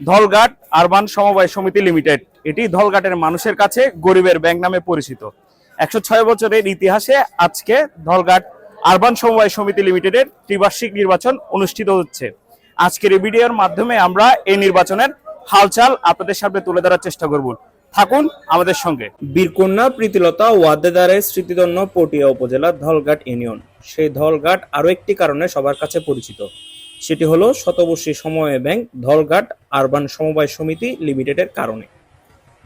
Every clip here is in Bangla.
ধলঘাট আরবান সমবায় সমিতি লিমিটেড। এটি ধলঘাটের মানুষের কাছে গরিবের ব্যাংক নামে পরিচিত। একশো ছয় বছরের ইতিহাসে আজকে ধলঘাট আরবান সমবায় সমিতি লিমিটেডের ত্রিবার্ষিক নির্বাচন অনুষ্ঠিত হচ্ছে। আজকের এই ভিডিওর মাধ্যমে আমরা এই নির্বাচনের হালচাল আপনাদের সামনে তুলে ধরার চেষ্টা করব। থাকুন আমাদের সঙ্গে। বীরকন্যা, প্রীতিলতা, ওয়াদ্দেদারের স্মৃতিধন্য পটিয়া উপজেলার ধলঘাট ইউনিয়ন। সেই ধলঘাট আরও একটি কারণে সবার কাছে পরিচিত। সেটি হলো শতবর্ষী সময় ব্যাংক ধলঘাট আরবান সমবায় সমিতি লিমিটেডের কারণে।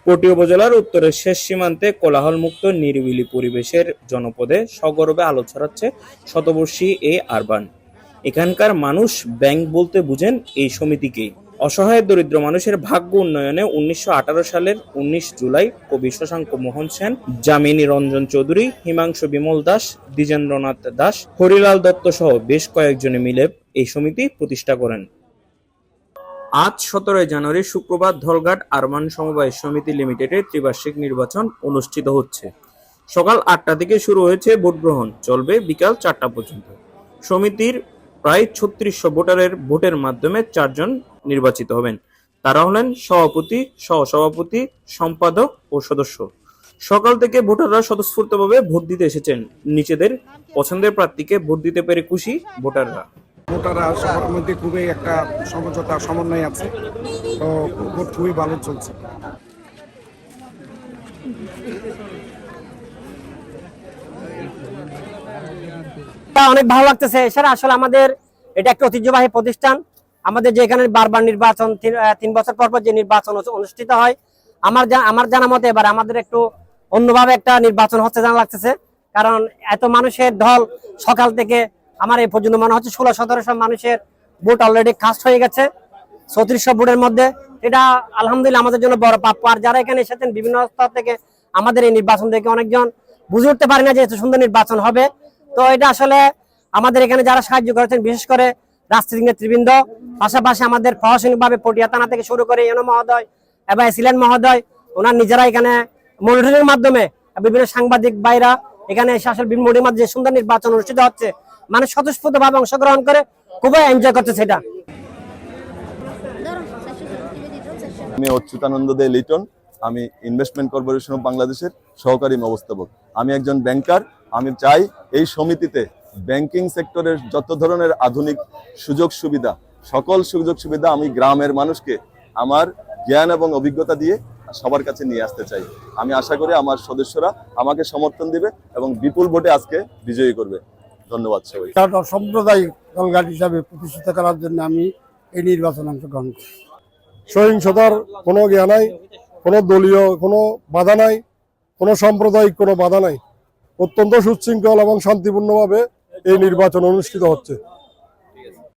পটি উপজেলার উত্তরের শেষ সীমান্তে কোলাহলমুক্ত নিরিবিলি পরিবেশের জনপদে সগর্বে আলো ছড়াচ্ছে শতবর্ষী এই আরবান। এখানকার মানুষ ব্যাংক বলতে বুঝেন এই সমিতিকেই অসহায় দরিদ্র মানুষের ভাগ্য উন্নয়নে উনিশশো আঠারো সালের উনিশ জুলাই কবি শশাঙ্ক মোহন সেন, যামিনী রঞ্জন চৌধুরী, হিমাংশু বিমল দাস, দ্বিজেন্দ্রনাথ দাস, হরিলাল দত্ত সহ বেশ কয়েকজনে মিলে এই সমিতি প্রতিষ্ঠা করেন। আজ সতেরোই জানুয়ারি শুক্রবার ধলঘাট আরমান সমবায় সমিতি লিমিটেডের ত্রিবার্ষিক নির্বাচন অনুষ্ঠিত হচ্ছে। সকাল আটটা থেকে শুরু হয়েছে ভোট গ্রহণ, চলবে বিকাল চারটা পর্যন্ত। সমিতির প্রায় ছত্রিশশো ভোটারের ভোটের মাধ্যমে চারজন নির্বাচিত হবেন। তারা হলেন সভাপতি, সহসভাপতি, সম্পাদক ও সদস্য। সকাল থেকে ভোটাররা স্বতঃস্ফূর্তভাবে ভোট দিতে এসেছেন। নিজেদের পছন্দের প্রার্থীকে ভোট দিতে পেরে খুশি ভোটাররা। ভোটাররা সবার মধ্যে খুবই একটা সমঝোতা, সমন্বয় আছে। তো ভোট খুবই ভালো চলছে। অনেক ভালো লাগতেছে। এছাড়া আসলে আমাদের এটা একটা ঐতিহ্যবাহী প্রতিষ্ঠান। আমাদের যে এখানে বারবার নির্বাচন, তিন বছর পর পর যে নির্বাচন অনুষ্ঠিত হয়, আমার আমার জানা মতে এবার আমাদের একটু অন্যভাবে একটা নির্বাচন হচ্ছে জানা লাগতেছে। কারণ এত মানুষের ঢল সকাল থেকে আমার এই পর্যন্ত মনে হচ্ছে ষোলো সতেরোশো মানুষের ভোট অলরেডি কাস্ট হয়ে গেছে। চৌত্রিশশো ভোটের মধ্যে। এটা আলহামদুলিল্লাহ আমাদের জন্য বড় প্রাপ্য আর যারা এখানে এসেছেন, বিভিন্ন স্তর থেকে আমাদের এই নির্বাচন থেকে অনেকজন বুঝে উঠতে পারে না যে এত সুন্দর নির্বাচন হবে। তো এটা আসলে আমাদের এখানে যারা সাহায্য করেছেন, বিশেষ করে রাজনীতি নেতৃবৃন্দ, পাশাপাশি আমাদের প্রশাসনিকভাবে পটিয়া থানা থেকে শুরু করে ইউনো মহোদয় এবং এসিলেন মহোদয়, ওনার নিজেরা এখানে মনিটরিং মাধ্যমে বিভিন্ন সাংবাদিক বাইরা এখানে এসে আসলে বিভিন্ন যে সুন্দর নির্বাচন অনুষ্ঠিত হচ্ছে মানুষ স্বতঃস্ফূর্ত ভাবে অংশগ্রহণ করে খুবই এনজয় করছে সেটা আমি অচ্যুতানন্দ দে লিটন, আমি ইনভেস্টমেন্ট কর্পোরেশন অফ বাংলাদেশের সহকারী ব্যবস্থাপক। আমি একজন ব্যাংকার আমি চাই এই সমিতিতে ব্যাংকিং সেক্টরের যত ধরনের আধুনিক সুযোগ সুবিধা, সকল সুযোগ সুবিধা আমি গ্রামের মানুষকে আমার জ্ঞান এবং অভিজ্ঞতা দিয়ে সবার কাছে নিয়ে আসতে চাই। আমি আশা করি আমার সদস্যরা আমাকে সমর্থন দিবে এবং বিপুল ভোটে আজকে বিজয়ী করবে। ধন্যবাদ সবাই সাম্প্রদায়িক দলঘাট হিসাবে প্রতিষ্ঠিত করার জন্য আমি এই নির্বাচন অংশগ্রহণ করি। সহিংসতার কোনো জ্ঞান নাই কোনো দলীয় কোনো বাধা নাই কোনো সাম্প্রদায়িক কোনো বাধা নাই। অত্যন্ত সুশৃঙ্খল এবং শান্তিপূর্ণভাবে এই নির্বাচন অনুষ্ঠিত হচ্ছে।